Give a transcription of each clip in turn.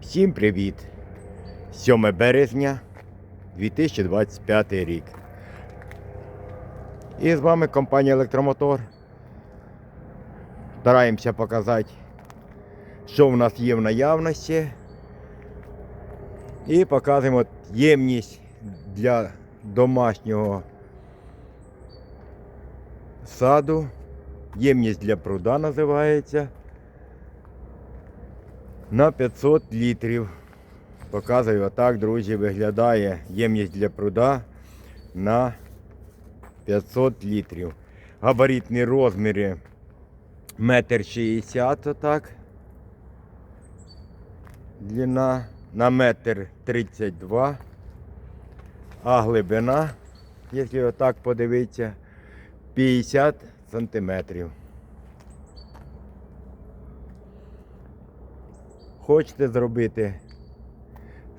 Всім привіт! 7 березня 2025 рік. І з вами компанія Електромотор. Стараємося показати, що в нас є в наявності. І показуємо ємність для домашнього саду. Ємність для пруда називається на 500 літрів. Показую, отак, друзі, виглядає ємність для пруда на 500 літрів. Габаритні розміри метр шістдесят отак. Длина на метр 32. А глибина, якщо отак подивитися, 50 сантиметрів. Хочете зробити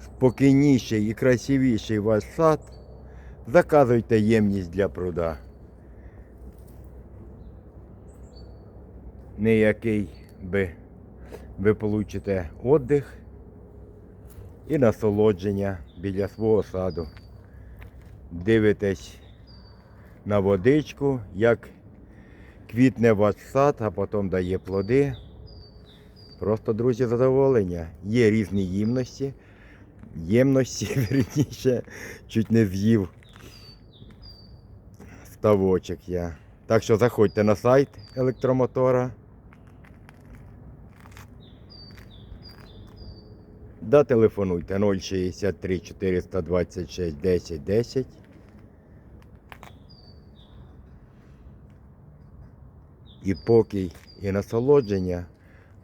спокійніший і красивіший ваш сад, заказуйте ємність для пруда. Ніякий би ви получите віддих і насолодження біля свого саду. Дивитесь на водичку, як квітне ваш сад, а потім дає плоди. Просто, друзі, задоволення. Є різні ємності. Ємності, верніше, чуть не з'їв ставочок я. Так що заходьте на сайт електромотора. Да, телефонуйте 063 426 10 10. І покій, і насолодження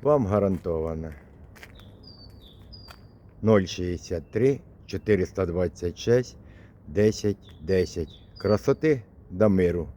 вам гарантовано. 063 426 10 10. Красоти до миру.